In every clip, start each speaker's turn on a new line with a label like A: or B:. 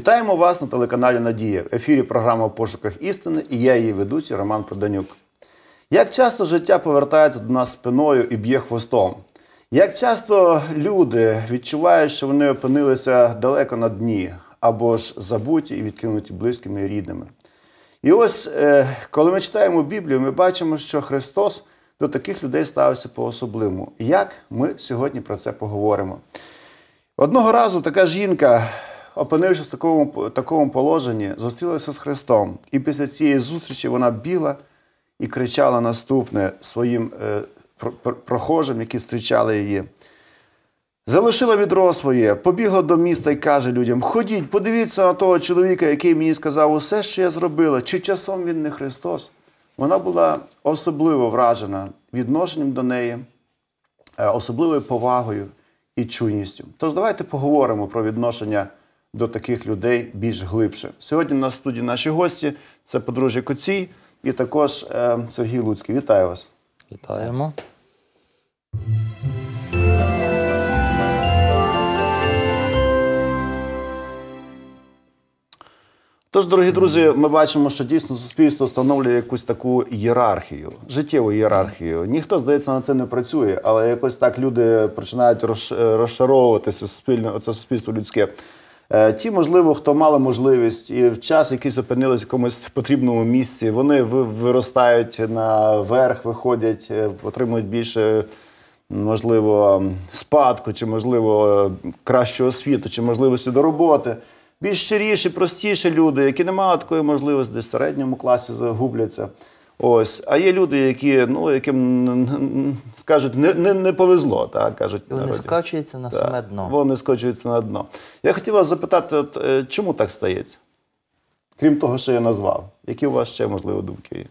A: Вітаємо вас на телеканалі Надія. В ефірі програма «В пошуках істини і я її ведучий Роман Проданюк. Як часто життя повертається до нас спиною і б'є хвостом? Як часто люди відчувають, що вони опинилися далеко на дні або ж забуті і відкинуті близькими і рідними? І ось, е, коли ми читаємо Біблію, ми бачимо, що Христос до таких людей ставився по-особливому. Як ми сьогодні про це поговоримо? Одного разу така жінка, опинившись в такому, такому положенні, зустрілася з Христом. І після цієї зустрічі вона біла і кричала наступне своїм е, про- про- прохожим, які зустрічали її. Залишила відро своє, побігла до міста і каже людям: Ходіть, подивіться на того чоловіка, який мені сказав усе, що я зробила, чи часом він не Христос. Вона була особливо вражена відношенням до неї, е, особливою повагою і чуйністю. Тож давайте поговоримо про відношення до таких людей більш глибше. Сьогодні на студії наші гості це подружжя Коцій і також е, Сергій Луцький. Вітаю вас.
B: Вітаємо.
A: Тож, дорогі друзі, ми бачимо, що дійсно суспільство встановлює якусь таку ієрархію, життєву ієрархію. Ніхто, здається, на це не працює, але якось так люди починають розш- розшаровуватися суспільне, це суспільство людське. Е, Ті, можливо, хто мали можливість і в час якийсь опинились в якомусь потрібному місці, вони виростають наверх, виходять, е, отримують більше можливо, спадку, чи, можливо, кращу освіту, чи можливості до роботи. Більш щиріші, простіші люди, які не мають такої можливості, десь в середньому класі загубляться. Ось. А є люди, які, ну, яким скажуть, не, не, не повезло, так, кажуть.
B: І вони
A: народі.
B: скачуються на
A: Так,
B: саме дно.
A: Вони скочуються на дно. Я хотів вас запитати, от, е, чому так стається? Крім того, що я назвав. Які у вас ще, можливо, думки є?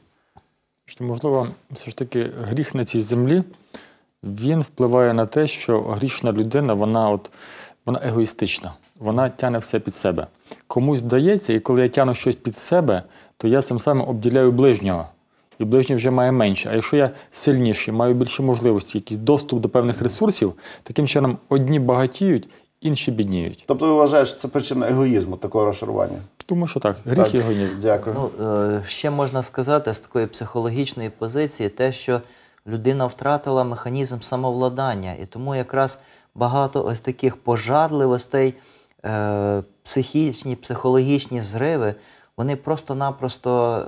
C: Що, можливо, все ж таки гріх на цій землі він впливає на те, що грішна людина, вона от вона егоїстична, вона тягне все під себе. Комусь вдається, і коли я тягну щось під себе, то я цим самим обділяю ближнього. І ближній вже має менше. А якщо я сильніший, маю більше можливості, якийсь доступ до певних ресурсів, таким чином одні багатіють, інші бідніють.
A: Тобто ви вважаєте, що це причина егоїзму, такого розшарування?
C: Думаю, що так, гріх
A: Так,
C: і гонів.
A: Дякую.
B: Ну, е, ще можна сказати з такої психологічної позиції те, що людина втратила механізм самовладання, і тому якраз багато ось таких пожадливостей, е, психічні, психологічні зриви, вони просто-напросто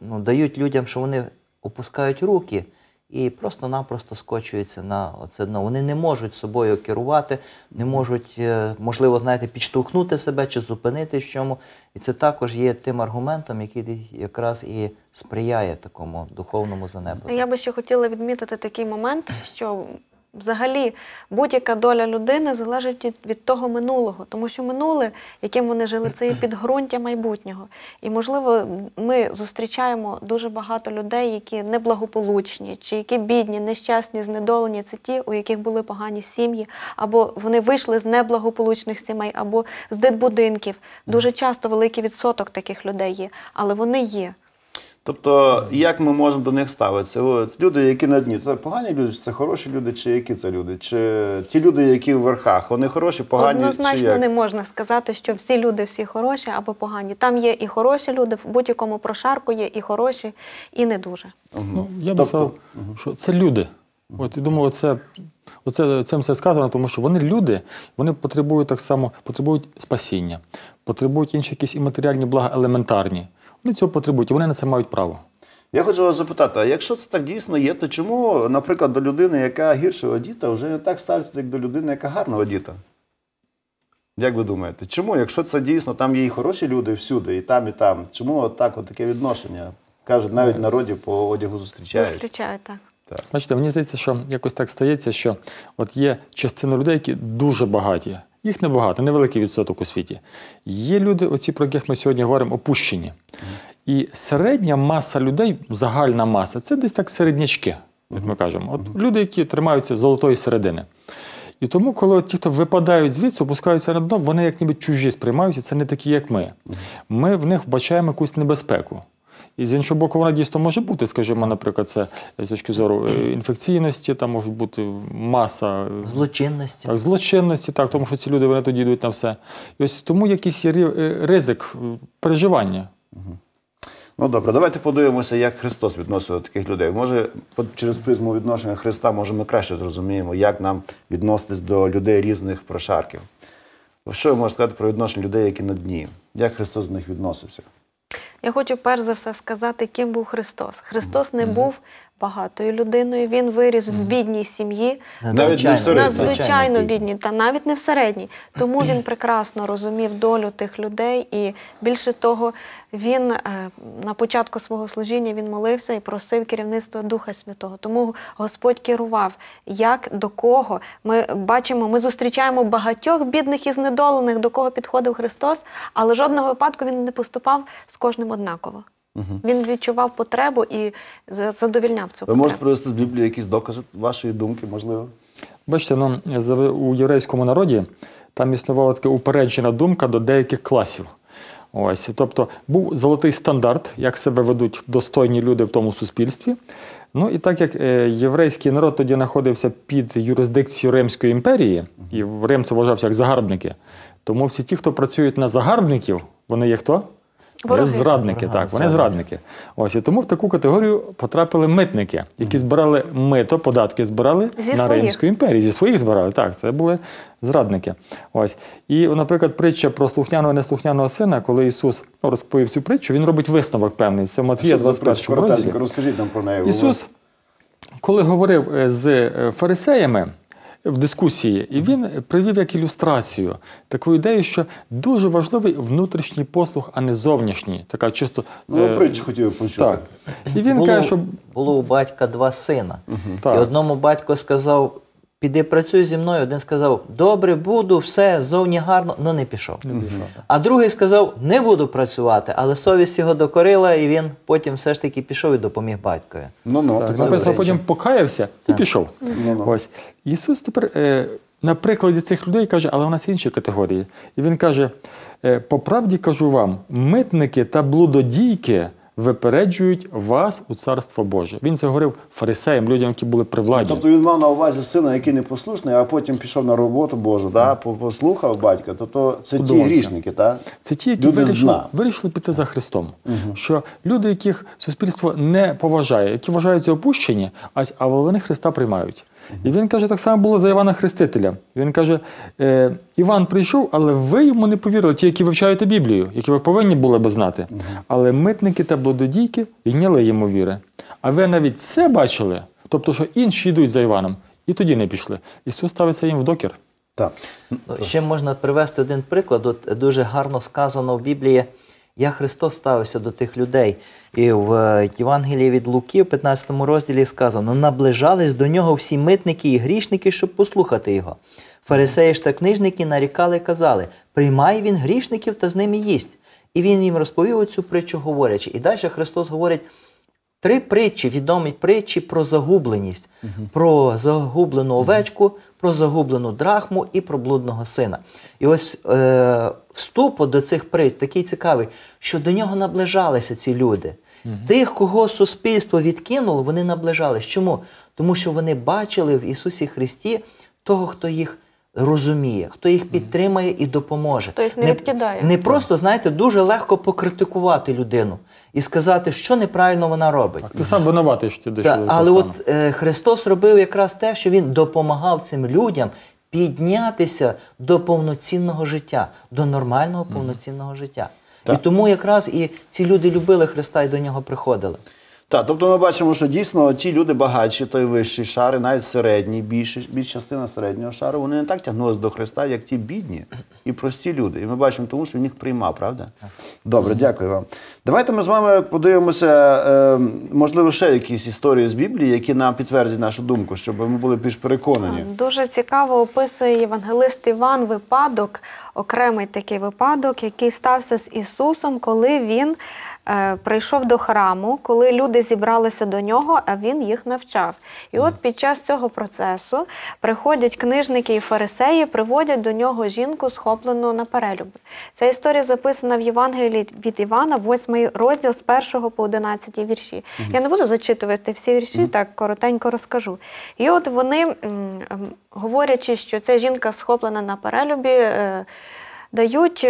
B: ну, дають людям, що вони опускають руки. І просто-напросто скочуються на це дно. Вони не можуть собою керувати, не можуть, е, можливо, знаєте, підштовхнути себе чи зупинити в чому. І це також є тим аргументом, який якраз і сприяє такому духовному занепаду.
D: Я би ще хотіла відмітити такий момент, що взагалі будь-яка доля людини залежить від, від того минулого, тому що минуле, яким вони жили, це є підґрунтя майбутнього. І можливо, ми зустрічаємо дуже багато людей, які неблагополучні, чи які бідні, нещасні, знедолені. Це ті, у яких були погані сім'ї, або вони вийшли з неблагополучних сімей, або з дитбудинків. Дуже часто великий відсоток таких людей є, але вони є.
A: Тобто, як ми можемо до них ставитися? От, люди, які на дні, це погані люди, чи це хороші люди, чи які це люди? Чи ті люди, які в верхах, вони хороші, погані, чи
D: Однозначно
A: як?
D: не можна сказати, що всі люди всі хороші або погані. Там є і хороші люди, в будь-якому прошарку є і хороші, і не дуже.
C: Ну, я би
A: Тобто-
C: сказав, що це люди. От і думаю, це, оце, цим все сказано, тому що вони люди, вони потребують так само, потребують спасіння, потребують інші якісь і матеріальні блага елементарні. Вони цього потребують, і вони на це мають право.
A: Я хочу вас запитати, а якщо це так дійсно є, то чому, наприклад, до людини, яка гірше одіта, вже не так ставляться, як до людини, яка гарно одіта? Як ви думаєте, чому, якщо це дійсно там є і хороші люди всюди, і там, і там, чому от так от таке відношення? Кажуть, навіть в народі по одягу зустрічають.
D: Зустрічають так.
C: Бачите, мені здається, що якось так стається, що от є частина людей, які дуже багаті. Їх небагато, невеликий відсоток у світі. Є люди, оці, про яких ми сьогодні говоримо, опущені. І середня маса людей, загальна маса, це десь так середнячки, як ми кажемо. От люди, які тримаються золотої середини. І тому, коли от ті, хто випадають звідси, опускаються на дно, вони як ніби чужі сприймаються, це не такі, як ми. Ми в них вбачаємо якусь небезпеку. І з іншого боку, вона дійсно може бути, скажімо, наприклад, це з точки зору е, інфекційності, там може бути маса е,
B: Злочинності.
C: так, злочинності, так, тому що ці люди вони тоді йдуть на все. І ось тому якийсь є е, ризик е, переживання.
A: Ну добре, давайте подивимося, як Христос відносив до таких людей. Може, через призму відношення Христа, може, ми краще зрозуміємо, як нам відноситись до людей різних прошарків. Що ви можете сказати про відношення людей, які на дні? Як Христос до них відносився?
D: Я хочу перш за все сказати, ким був Христос. Христос не був багатою людиною, він виріс в бідній сім'ї,
A: Навіть не в середній.
D: надзвичайно
B: бідні.
D: бідні, та навіть не в середній. Тому він прекрасно розумів долю тих людей, і більше того, він е, на початку свого служіння він молився і просив керівництва Духа Святого. Тому Господь керував, як до кого. Ми бачимо, ми зустрічаємо багатьох бідних і знедолених, до кого підходив Христос, але жодного випадку він не поступав з кожним однаково. Він відчував потребу і задовільняв цю
A: Ви
D: потребу.
A: можете привести з Біблії якісь докази вашої думки, можливо?
C: Бачите, ну, у єврейському народі там існувала така упереджена думка до деяких класів. Ось, тобто був золотий стандарт, як себе ведуть достойні люди в тому суспільстві. Ну і так як е, єврейський народ тоді знаходився під юрисдикцією Римської імперії, і в Рим це вважався як загарбники, тому всі ті, хто працюють на загарбників, вони є хто? Вони
D: Вороги.
C: зрадники,
B: Вороги,
C: так, вони зрадники. Ось і тому в таку категорію потрапили митники, які збирали мито, податки збирали
D: Зі
C: на
D: своїх.
C: Римську імперію. Зі своїх збирали. Так, це були зрадники. Ось. І, наприклад, притча про слухняного і неслухняного сина, коли Ісус ну, розповів цю притчу, він робить висновок певний. Це Матвія
A: Що це за притча?
C: 21 розділі.
A: Розкажіть нам про неї.
C: Ісус, коли говорив е, з е, фарисеями в дискусії, і він привів як ілюстрацію таку ідею, що дуже важливий внутрішній послуг, а не зовнішній. Така чисто.
A: Ну,
C: е,
A: притчу хотів почути.
C: так. І він
B: було,
C: каже, що
B: було у батька два сина.
C: угу.
B: І одному батько сказав: піди працюй зі мною. Один сказав, добре, буду, все, зовні гарно, але не пішов. А другий сказав, не буду працювати, але совість його докорила, і він потім все ж таки пішов і допоміг батькові.
A: Ну, ну,
C: Так,
A: так,
C: написано, потім покаявся і пішов.
A: Ну-ну.
C: Ось. Ісус тепер е, на прикладі цих людей каже, але у нас інші категорії. І Він каже: е, по правді кажу вам, митники та блудодійки випереджують вас у Царство Боже. Він це говорив фарисеям, людям, які були при владі.
A: Тобто він мав на увазі сина, який непослушний, а потім пішов на роботу Божу, да? по- послухав батька. Тобто це ті грішники, так?
C: Це ті, які
A: Люди
C: вирішили, вирішили піти за Христом. Що люди, яких суспільство не поважає, які вважаються опущені, а вони Христа приймають. І він каже, так само було за Івана Хрестителя. Він каже: е, Іван прийшов, але ви йому не повірили, ті, які вивчаєте Біблію, які ви повинні були би знати. Але митники та блудодійки йняли йому віри. А ви навіть це бачили, тобто, що інші йдуть за Іваном, і тоді не пішли. Ісус ставиться їм в докір.
A: Так.
B: Ну, ще можна привести один приклад. От дуже гарно сказано в Біблії, як Христос ставився до тих людей. І в е, Євангелії від Луки, в 15 розділі сказано: наближались до нього всі митники і грішники, щоб послухати його. Фарисеї ж та книжники нарікали і казали: приймає він грішників та з ними їсть. І він їм розповів оцю притчу, говорячи. І далі Христос говорить. Три притчі, відомі притчі про загубленість, про загублену овечку, про загублену драхму і про блудного сина. І ось е, вступ до цих притч такий цікавий, що до нього наближалися ці люди. Тих, кого суспільство відкинуло, вони наближались. Чому? Тому що вони бачили в Ісусі Христі того, хто їх розуміє, хто їх підтримає і допоможе.
D: Хто їх не відкидає.
B: Не просто, знаєте, дуже легко покритикувати людину і сказати, що неправильно вона робить.
C: Ти сам винуватий, що ти дійшов
B: але от е, Христос робив якраз те, що Він допомагав цим людям піднятися до повноцінного життя, до нормального повноцінного життя. І тому якраз і ці люди любили Христа і до нього приходили.
A: Так, тобто ми бачимо, що дійсно ті люди багатші, той вищий шар, і навіть середній, більша, більша частина середнього шару, вони не так тягнулися до Христа, як ті бідні і прості люди. І ми бачимо, тому що він їх приймав, правда? Добре, дякую вам. Давайте ми з вами подивимося, е, можливо, ще якісь історії з Біблії, які нам підтвердять нашу думку, щоб ми були більш переконані.
D: Дуже цікаво описує євангелист Іван випадок, окремий такий випадок, який стався з Ісусом, коли він прийшов до храму, коли люди зібралися до нього, а він їх навчав. І от під час цього процесу приходять книжники і фарисеї, приводять до нього жінку, схоплену на перелюби. Ця історія записана в Євангелії від Івана, 8 розділ з 1 по 11 вірші. Я не буду зачитувати всі вірші, так коротенько розкажу. І от вони, говорячи, що ця жінка схоплена на перелюбі, е, дають.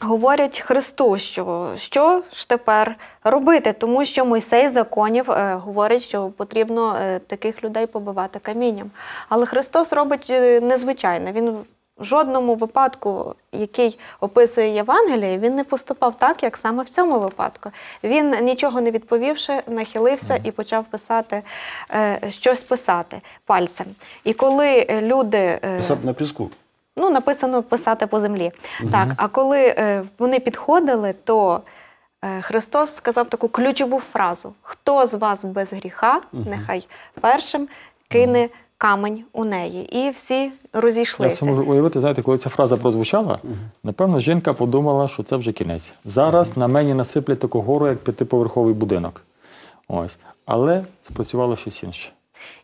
D: Говорять Христу, що що ж тепер робити, тому що Мойсей законів е, говорить, що потрібно е, таких людей побивати камінням. Але Христос робить е, незвичайне. Він в жодному випадку, який описує Євангеліє, він не поступав так, як саме в цьому випадку. Він, нічого не відповівши, нахилився і почав писати е, щось писати пальцем. І коли е, люди. е,
A: Писати на піску.
D: Ну, написано писати по землі. Так, а коли е, вони підходили, то е, Христос сказав таку ключову фразу: Хто з вас без гріха, нехай першим кине камень у неї. І всі
C: Я
D: розійшлися.
C: це можу уявити, знаєте, коли ця фраза прозвучала, напевно, жінка подумала, що це вже кінець. Зараз на мені насиплять таку гору, як п'ятиповерховий будинок. Ось. Але спрацювало щось інше.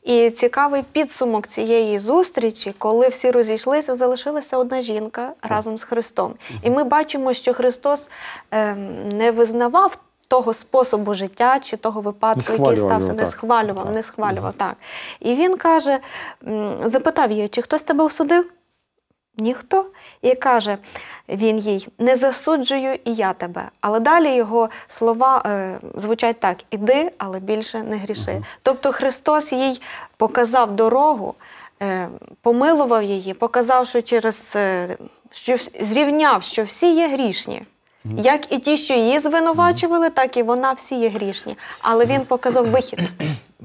D: І цікавий підсумок цієї зустрічі, коли всі розійшлися, залишилася одна жінка разом з Христом. І ми бачимо, що Христос ем, не визнавав того способу життя чи того випадку, який стався,
C: його,
D: не
C: так.
D: схвалював,
C: Так.
D: не схвалював. Так. І він каже, запитав її, чи хтось тебе осудив? Ніхто. І каже він їй: не засуджую і я тебе. Але далі його слова е, звучать так: іди, але більше не гріши. Тобто Христос їй показав дорогу, е, помилував її, показав, що через е, що зрівняв, що всі є грішні. Як і ті, що її звинувачували, так і вона всі є грішні. Але він показав вихід.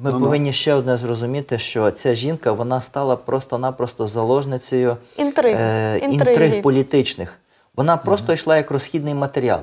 B: Ми повинні ще одне зрозуміти, що ця жінка вона стала просто-напросто заложницею
D: Інтриг.
B: е, інтриг політичних. Вона просто йшла як розхідний матеріал.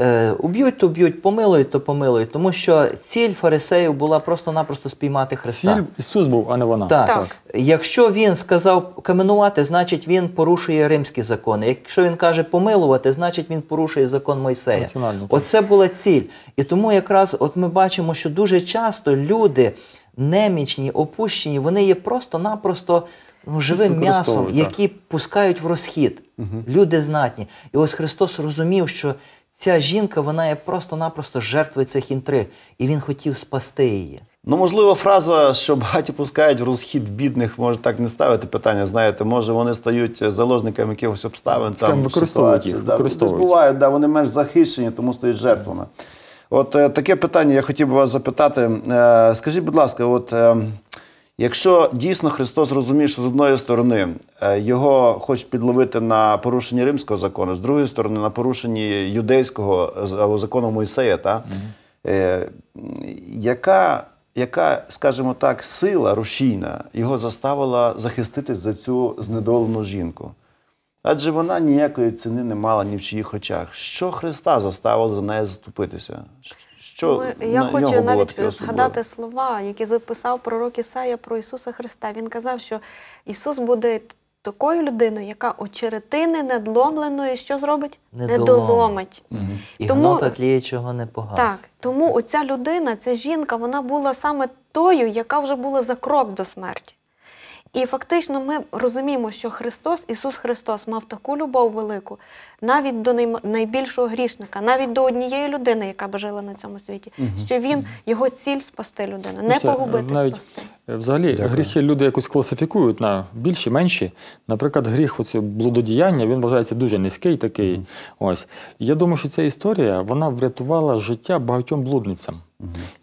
B: Е, уб'ють, то уб'ють, помилують, то помилують. Тому що ціль фарисеїв була просто-напросто спіймати Христа.
C: Ціль Ісус був, а не вона.
B: Так.
D: Так.
B: Якщо він сказав каменувати, значить він порушує римські закони. Якщо він каже помилувати, значить він порушує закон Мойсея. Оце була ціль. І тому якраз от ми бачимо, що дуже часто люди немічні, опущені, вони є просто-напросто ну, живим м'ясом, які пускають в розхід. Люди знатні. І ось Христос розумів, що ця жінка вона є просто-напросто жертвою цих інтриг, і він хотів спасти її.
A: Ну, можливо, фраза, що багаті пускають в розхід бідних, може так не ставити питання. Знаєте, може вони стають заложниками якихось обставин.
C: Скажімо,
A: Там,
C: використовують
A: ситуації.
C: їх,
A: Да,
C: використовують.
A: десь буває, да, вони менш захищені, тому стають жертвами. От е, таке питання я хотів би вас запитати. Е, скажіть, будь ласка, от е, якщо дійсно Христос розуміє, що з одної сторони е, його хочуть підловити на порушенні римського закону, з другої сторони на порушенні юдейського або закону Мойсея, та? Е, яка, яка, скажімо так, сила рушійна його заставила захиститись за цю знедолену жінку? Адже вона ніякої ціни не мала ні в чиїх очах. Що Христа заставило за нею заступитися? Що
D: Ну, я
A: на
D: хочу
A: нього було
D: навіть
A: таке
D: згадати слова, які записав пророк Ісая про Ісуса Христа. Він казав, що Ісус буде такою людиною, яка очеретини надломленої що зробить?
B: Недоломить.
D: Недоломить.
B: І
D: Тому-
B: гнота тліючого не погас.
D: Так, тому оця людина, ця жінка, вона була саме тою, яка вже була за крок до смерті. І фактично ми розуміємо, що Христос, Ісус Христос, мав таку любов велику навіть до найбільшого грішника, навіть до однієї людини, яка б жила на цьому світі, що він його ціль спасти людину, не
C: Бачите,
D: погубити,
C: навіть,
D: спасти.
C: Взагалі, гріхи люди якось класифікують на більші, менші. Наприклад, гріх оцього блудодіяння він вважається дуже низький такий. Ось. Я думаю, що ця історія вона врятувала життя багатьом блудницям,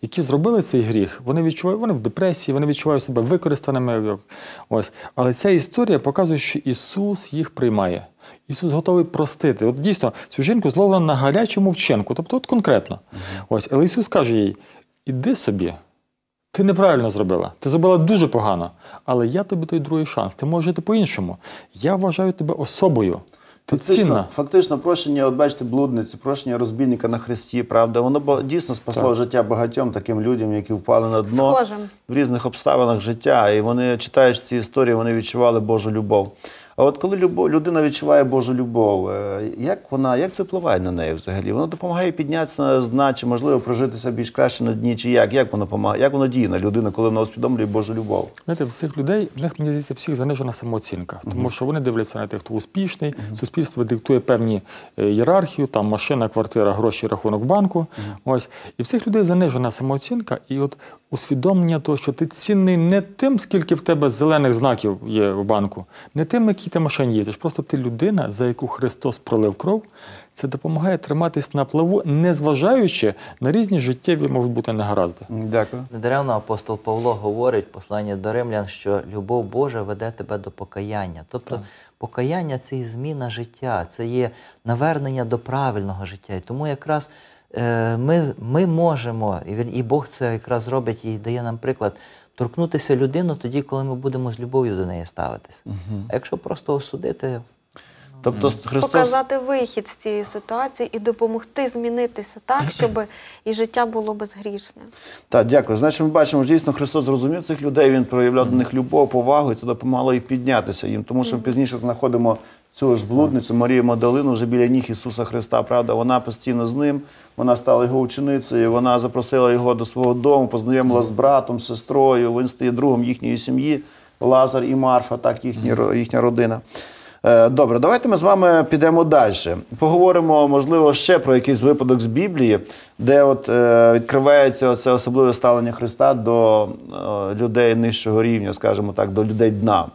C: які зробили цей гріх. Вони відчувають, вони в депресії, вони відчувають себе використаними. Ось. Але ця історія показує, що Ісус їх приймає. Ісус готовий простити. От дійсно, цю жінку зловлено на гарячому вчинку, тобто от конкретно. Ось. Але Ісус каже їй: іди собі. Ти неправильно зробила. Ти зробила дуже погано. Але я тобі даю другий шанс. Ти можеш жити по-іншому. Я вважаю тебе особою. Цінна.
A: Фактично, фактично, прощення, от бачите, блудниці, прощення розбійника на хресті, правда, воно дійсно спасло життя багатьом таким людям, які впали на дно
D: Схожим.
A: в різних обставинах життя. І вони, читаючи ці історії, вони відчували Божу любов. А от коли любов, людина відчуває Божу любов, е, як вона, як це впливає на неї взагалі? Воно допомагає піднятися з дна, чи можливо прожитися більш краще на дні, чи як? Як воно допомагає? Як воно діє на людину, коли вона усвідомлює Божу любов?
C: Знаєте, в цих людей, в них, мені здається, всіх занижена самооцінка, тому що вони дивляться на тих, хто успішний, суспільство диктує певні е, ієрархію, там машина, квартира, гроші, рахунок банку. Ось. І в цих людей занижена самооцінка, і от усвідомлення того, що ти цінний не тим, скільки в тебе зелених знаків є в банку, не тим, які ти машині їздиш, просто ти людина, за яку Христос пролив кров. Це допомагає триматись на плаву, незважаючи на різні життєві можуть бути негаразди.
A: Дякую.
B: Недаремно апостол Павло говорить в посланні до римлян, що любов Божа веде тебе до покаяння. Тобто покаяння це і зміна життя, це є навернення до правильного життя. І тому якраз ми, ми можемо, і, Бог це якраз робить і дає нам приклад, торкнутися людину тоді, коли ми будемо з любов'ю до неї ставитись. А якщо просто осудити,
A: Тобто Христос
D: Показати вихід з цієї ситуації і допомогти змінитися так, щоб і життя було безгрішне.
A: Так, дякую. Значить, ми бачимо, що дійсно Христос зрозумів цих людей, Він проявляв до них любов, повагу, і це допомагало і піднятися їм. Тому що ми пізніше знаходимо цю ж блудницю Марію Мадалину вже біля ніг Ісуса Христа. Правда, вона постійно з ним, вона стала його ученицею, вона запросила його до свого дому, познайомила з братом, з сестрою. Він стає другом їхньої сім'ї, Лазар і Марфа, так їхні, ро- їхня родина. Е, Добре, давайте ми з вами підемо далі. Поговоримо, можливо, ще про якийсь випадок з Біблії, де от е, відкривається це особливе ставлення Христа до е, людей нижчого рівня, скажімо так, до людей дна.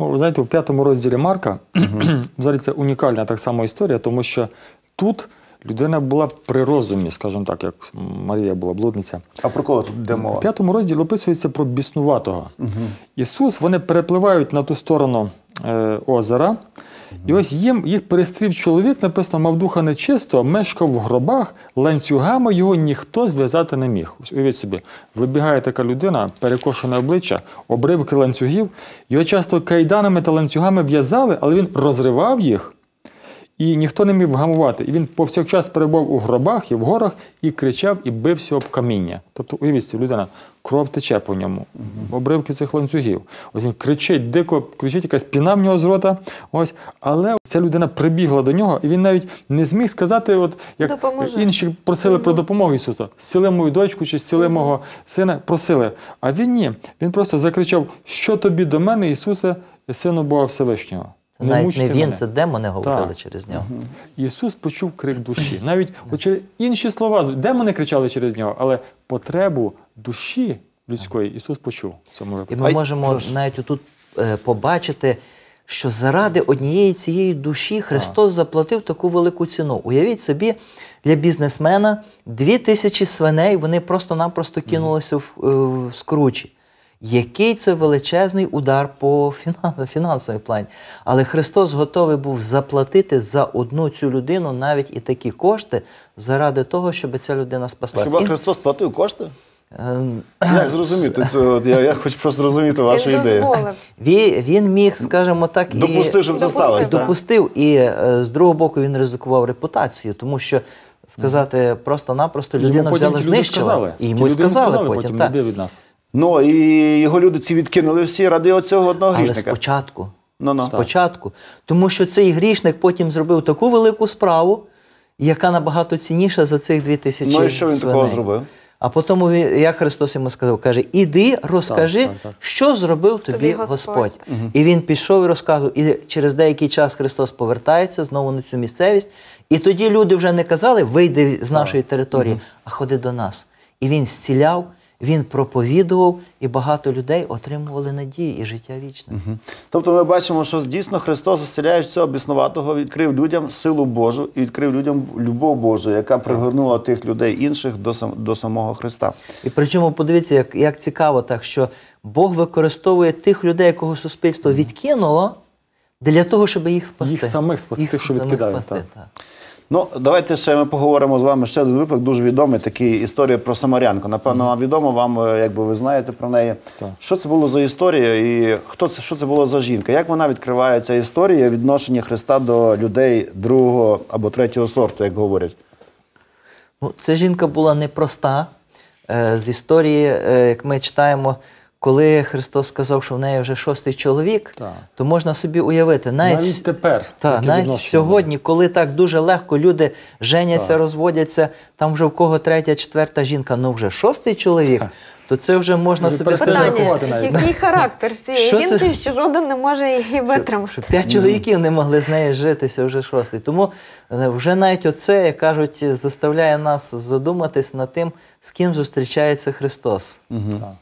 C: Ну, ви знаєте, у п'ятому розділі Марка взагалі це унікальна так само історія, тому що тут людина була при розумі, скажімо так, як Марія була блудниця.
A: А про кого тут йде
C: У
A: мова?
C: п'ятому розділі описується про біснуватого. Ісус, вони перепливають на ту сторону е, озера. І ось їм їх перестрів чоловік, написано, мав духа нечисто, мешкав в гробах, ланцюгами його ніхто зв'язати не міг. Ось уявіть собі, вибігає така людина, перекошене обличчя, обривки ланцюгів. Його часто кайданами та ланцюгами в'язали, але він розривав їх. І ніхто не міг вгамувати. І він повсякчас перебував у гробах і в горах і кричав і бився об каміння. Тобто, уявіть, людина, кров тече по ньому, обривки цих ланцюгів. Ось він кричить, дико кричить, якась піна в нього з рота. Ось, але ця людина прибігла до нього, і він навіть не зміг сказати, от як
D: Допоможи.
C: інші просили про допомогу Ісуса. Зціли мою дочку чи зціли мого сина, просили. А він ні. Він просто закричав: Що тобі до мене, Ісусе, сину Бога Всевишнього?
B: Це навіть не він,
C: мене».
B: це демони говорили
C: Так.
B: через нього.
C: Ісус почув крик душі. Навіть інші слова, демони кричали через нього, але потребу душі людської Ісус почув в цьому випадку.
B: І
A: ми
B: можемо
A: прошу.
B: навіть отут е, побачити, що заради однієї цієї душі Христос заплатив таку велику ціну. Уявіть собі, для бізнесмена дві тисячі свиней вони просто-напросто кинулися в, е, в скручі. Який це величезний удар по фінан- фінансовій плані. Але Христос готовий був заплатити за одну цю людину навіть і такі кошти заради того, щоб ця людина спаслася.
A: Хіба
B: І,
A: Христос платив кошти?
B: е,
A: Як зрозуміти от Я, я хочу просто зрозуміти вашу
D: Він
A: ідею.
B: Він, він міг, скажімо так, і
A: Допустив, щоб це сталося.
B: допустив, і е, з другого боку він ризикував репутацію, тому що сказати просто-напросто людина взяла знищила.
C: сказали.
B: І йому сказали, потім.
C: потім,
B: так.
C: не від нас.
A: Ну і його люди ці відкинули всі ради оцього одного
B: Але
A: грішника.
B: спочатку.
A: Ну-ну.
B: Спочатку. Тому що цей грішник потім зробив таку велику справу, яка набагато цінніша за цих дві тисячі
A: Ну і що він
B: свиней.
A: такого зробив?
B: А потім, він- як Христос йому сказав, каже: іди, розкажи,
C: Так, так, так.
B: що зробив тобі,
D: Тобі
B: Господь.
D: Господь.
B: І він пішов і розказував. І через деякий час Христос повертається знову на цю місцевість. І тоді люди вже не казали, вийди з нашої території, а ходи до нас. І він зціляв, він проповідував, і багато людей отримували надії і життя вічне.
A: Тобто ми бачимо, що дійсно Христос, зціляючи цього біснуватого, відкрив людям силу Божу і відкрив людям любов Божу, яка пригорнула тих людей інших до, сам, до самого Христа.
B: І причому подивіться, як, як цікаво, так що Бог використовує тих людей, якого суспільство відкинуло, для того, щоб їх спасти.
C: Їх самих спасти, тих, що відкидають,
B: спасти,
C: так.
B: так.
A: Ну, давайте ще ми поговоримо з вами ще один випадок, дуже відомий, такий історія про Самарянку. Напевно, вам відомо, вам, е, якби ви знаєте про неї.
C: Так.
A: Що це було за історія і хто це, що це було за жінка? Як вона відкриває ця історія відношення Христа до людей другого або третього сорту, як говорять?
B: Ну, ця жінка була непроста. Е, З історії, е, як ми читаємо, коли Христос сказав, що в неї вже шостий чоловік,
C: Так.
B: то можна собі уявити, навіть,
C: Навіть тепер.
B: та, навіть сьогодні, коли так дуже легко люди женяться,
C: Так.
B: розводяться, там вже в кого третя, четверта жінка, ну вже шостий чоловік, то це вже можна
C: Вже
B: собі
C: перестає
B: сказати,
D: Питання,
C: рахувати навіть.
D: який характер цієї
B: Що це?
D: жінки, що жоден не може її витримати.
B: що п'ять чоловіків не могли з нею житися вже шостий. Тому е, вже навіть оце, як кажуть, заставляє нас задуматись над тим, з ким зустрічається Христос.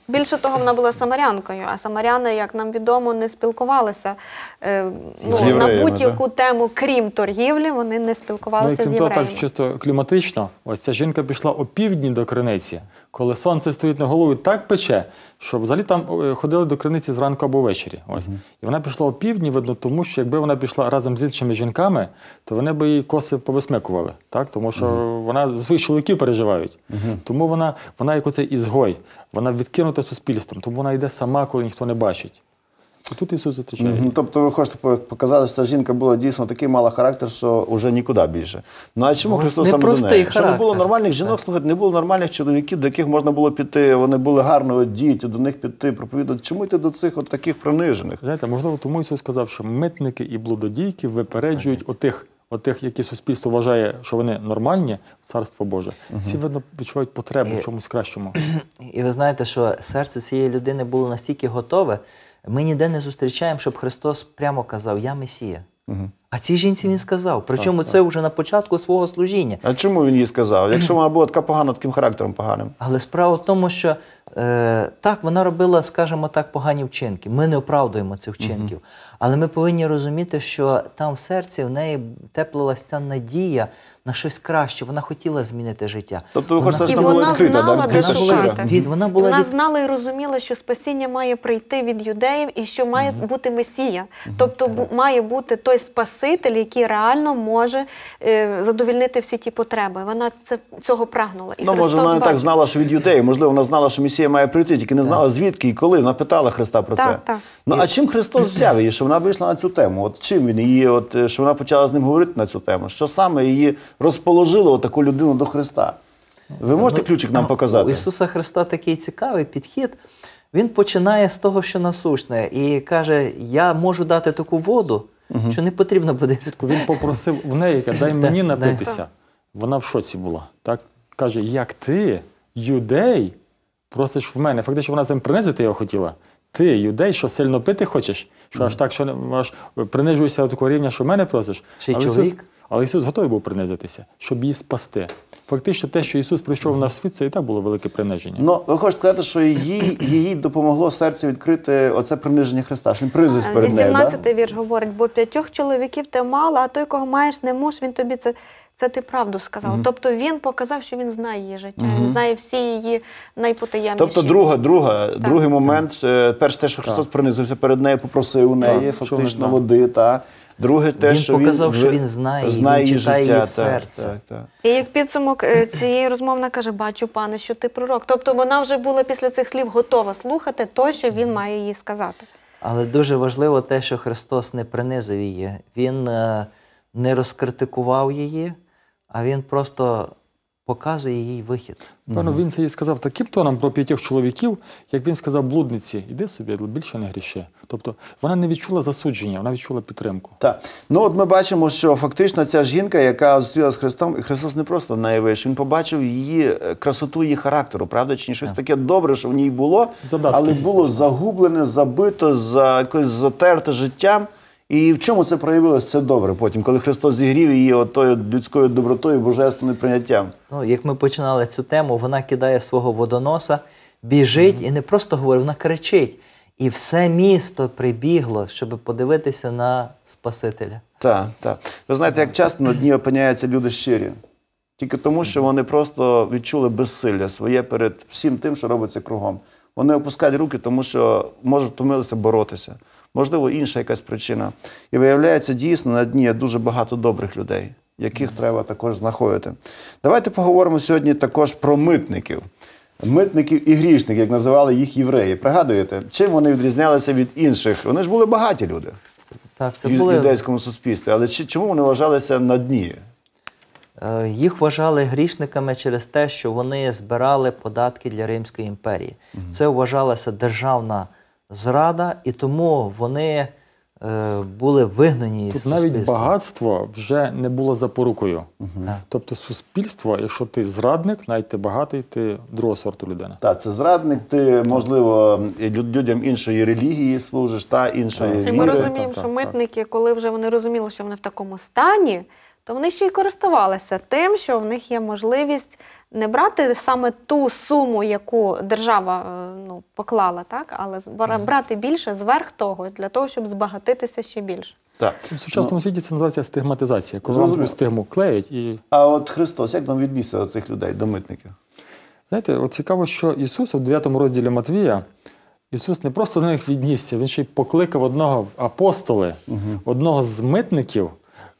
D: Більше того, вона була самарянкою, а самаряни, як нам відомо, не спілкувалися е, ну, на
A: євреями,
D: будь-яку тему, крім торгівлі, вони не
C: Ну, і
D: спілкувалися
C: крім
D: з
C: того,
D: євреями.
C: так чисто кліматично, ось ця жінка пішла опівдні до криниці, коли сонце стоїть на голову так пече, що взагалі там е, ходили до криниці зранку або ввечері. Ось. І вона пішла опівдні, видно, тому що якби вона пішла разом з іншими жінками, то вони б її коси повисмикували, так? тому що вона за своїх чоловіків переживають. Тому вона, вона як оцей ізгой, вона відкинута суспільством, тому вона йде сама, коли ніхто не бачить. І тут Ісус зустрічає.
A: Мгм. Тобто ви хочете показати, що ця жінка була дійсно такий мала характер, що вже нікуди більше. Ну а чому Христос саме до неї? Якщо не було нормальних жінок, слухайте, не було нормальних чоловіків, до яких можна було піти, вони були гарно одіті, до них піти, проповідати. Чому йти до цих от таких принижених?
C: Знаєте, можливо, тому Ісус сказав, що митники і блудодійки випереджують отих, отих, які суспільство вважає, що вони нормальні, царство Боже. Ці видно відчувають потребу в чомусь кращому.
B: І ви знаєте, що серце цієї людини було настільки готове, ми ніде не зустрічаємо, щоб Христос прямо казав, я Месія. А цій жінці він сказав. Причому це вже на початку свого служіння.
A: А чому він їй сказав? Якщо вона була така погана, таким характером поганим.
B: Але справа в тому, що е, так, вона робила, скажімо так, погані вчинки. Ми не оправдуємо цих вчинків. Але ми повинні розуміти, що там в серці в неї теплилася ця надія на щось краще. Вона хотіла змінити життя.
A: Тобто ви
B: Вона
A: хочете,
D: І
A: що вона була відкрита,
D: знала,
A: да?
D: де
A: відкрита
D: шукати.
B: від, вона була
D: Вона
B: від...
D: знала і розуміла, що спасіння має прийти від юдеїв і що має бути Месія. Тобто бу- має бути той Спаситель, який реально може е, задовільнити всі ті потреби. Вона це, цього прагнула. І
A: Ну, може, вона не так знала, що від юдеїв. Можливо, вона знала, що Месія має прийти, тільки не знала звідки і коли. Вона питала Христа про
D: Так,
A: це.
D: так.
A: Ну а чим Христос взяв її, що вона вийшла на цю тему? От чим він її, от е, що вона почала з ним говорити на цю тему? Що саме її розположило таку людину до Христа? Ви можете ключик нам
B: У
A: показати?
B: Ісуса Христа такий цікавий підхід. Він починає з того, що насущне, і каже: Я можу дати таку воду, що не потрібно буде.
C: Він попросив в неї, каже, дай мені напитися. Вона в шоці була. Так? Каже, як ти, юдей, просиш в мене. Фактично, вона цим принизити його хотіла. Ти, юдей, що сильно пити хочеш, що аж так, що аж принижуєшся до такого рівня, що мене просиш.
B: Ще й чоловік.
C: Але Ісус готовий був принизитися, щоб її спасти. Фактично, те, що Ісус прийшов в наш світ, це і так було велике приниження.
A: Ну, ви хочете сказати, що їй, їй допомогло серце відкрити оце приниження Христа, що він призис перед нею. Да?
E: 18-й вірш говорить, бо п'ятьох чоловіків ти мало, а той, кого маєш, не муж, він тобі це.
D: Це ти правду сказав. Тобто він показав, що він знає її життя, він знає всі її найпотаємніші.
A: Тобто, друга, друга, другий момент, е, перше те, що Христос принизився перед нею, попросив у неї
C: Так,
A: фактично води. Та. Друге, те,
B: Він
A: що
B: показав,
A: він
B: що він знає її,
A: знає
B: він читає
A: життя.
B: її
A: так,
B: серце.
A: Так, так.
E: І як підсумок е, цієї розмови вона каже,
D: Бачу, пане, що ти пророк. Тобто вона вже була після цих слів готова слухати те, що він має їй сказати.
B: Але дуже важливо те, що Христос не принизив її. Він е, не розкритикував її, а він просто показує їй вихід.
C: Певно, він це їй сказав таким тоном про п'ятьох чоловіків, як він сказав блудниці, іди собі, більше не гріши. Тобто вона не відчула засудження, вона відчула підтримку.
A: Так. Ну от ми бачимо, що фактично ця жінка, яка зустрілася з Христом, і Христос не просто в неї вийшов, він побачив її е, красоту її характеру, правда? Чи ні? щось таке добре, що в ній було,
C: Задатки.
A: але було загублене, забито, за якось затерте життям. І в чому це проявилося? Це добре потім, коли Христос зігрів її отою людською добротою, божественним прийняттям.
B: Ну, як ми починали цю тему, вона кидає свого водоноса, біжить і не просто говорить, вона кричить. І все місто прибігло, щоб подивитися на Спасителя.
A: Так, так. Ви знаєте, як часто на дні опиняються люди щирі. Тільки тому, що вони просто відчули безсилля своє перед всім тим, що робиться кругом. Вони опускають руки, тому що може втомилися боротися. Можливо, інша якась причина. І виявляється, дійсно на дні дуже багато добрих людей, яких треба також знаходити. Давайте поговоримо сьогодні також про митників. Митників і грішників, як називали їх євреї. Пригадуєте, чим вони відрізнялися від інших? Вони ж були багаті люди
B: Так, це
A: в
B: були
A: юдейському суспільстві. Але чи, чому вони вважалися на дні?
B: Е, Їх вважали грішниками через те, що вони збирали податки для Римської імперії. Це вважалася державна зрада, і тому вони е, були вигнані
C: Тут
B: із
C: навіть
B: суспільства.
C: багатство вже не було запорукою.
B: Так.
C: Тобто суспільство, якщо ти зрадник, навіть ти багатий, ти другого сорту людина.
A: Так, це зрадник, ти, можливо, людям іншої релігії служиш, та іншої
C: Так.
D: І ми розуміємо,
C: так,
D: що
C: так.
D: митники, коли вже вони розуміли, що вони в такому стані, то вони ще й користувалися тим, що в них є можливість не брати саме ту суму, яку держава е, ну, поклала, так, але брати більше зверх того, для того, щоб збагатитися ще більше.
A: Так.
C: В сучасному світі це називається стигматизація. Коли вам стигму клеять і
A: А от Христос, як нам віднісся до цих людей, до митників?
C: Знаєте, от цікаво, що Ісус у 9 розділі Матвія, Ісус не просто до них віднісся, Він ще й покликав одного апостоли, одного з митників,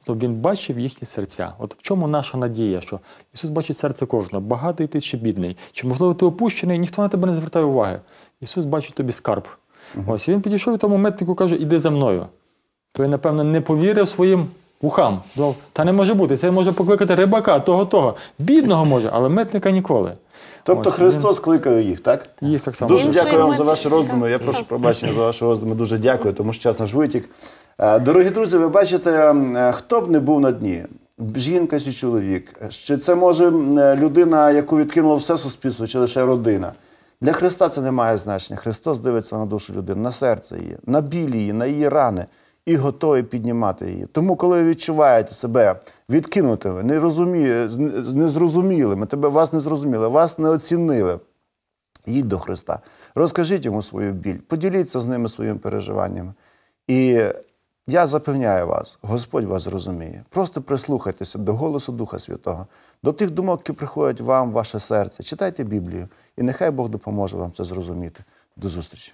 C: то Він бачив їхні серця. От в чому наша надія, що Ісус бачить серце кожного, багатий ти чи бідний, чи, можливо, ти опущений, ніхто на тебе не звертає уваги. Ісус бачить тобі скарб. Ось і він підійшов і тому митнику каже, іди за мною. Той, напевно, не повірив своїм вухам. Думав, та не може бути, це може покликати рибака, того, того. Бідного може, але митника ніколи.
A: Тобто
C: Ось,
A: Христос кликав їх, так?
C: Їх так само.
A: Дуже дякую вам за ваші роздуми. Я прошу пробачення за ваші роздуми. Дуже дякую, тому що час наш витік. Е, Дорогі друзі, ви бачите, е, хто б не був на дні, жінка чи чоловік, чи це може е, людина, яку відкинуло все суспільство, чи лише родина. Для Христа це не має значення. Христос дивиться на душу людини, на серце її, на біль її, на її рани і готовий піднімати її. Тому, коли ви відчуваєте себе відкинутими, не розуміє, незрозумілими, тебе вас не зрозуміли, вас не оцінили. Їдь до Христа, розкажіть йому свою біль, поділіться з ними своїми переживаннями. І я запевняю вас, Господь вас зрозуміє. Просто прислухайтеся до голосу Духа Святого, до тих думок, які приходять вам в ваше серце. Читайте Біблію, і нехай Бог допоможе вам це зрозуміти. До зустрічі!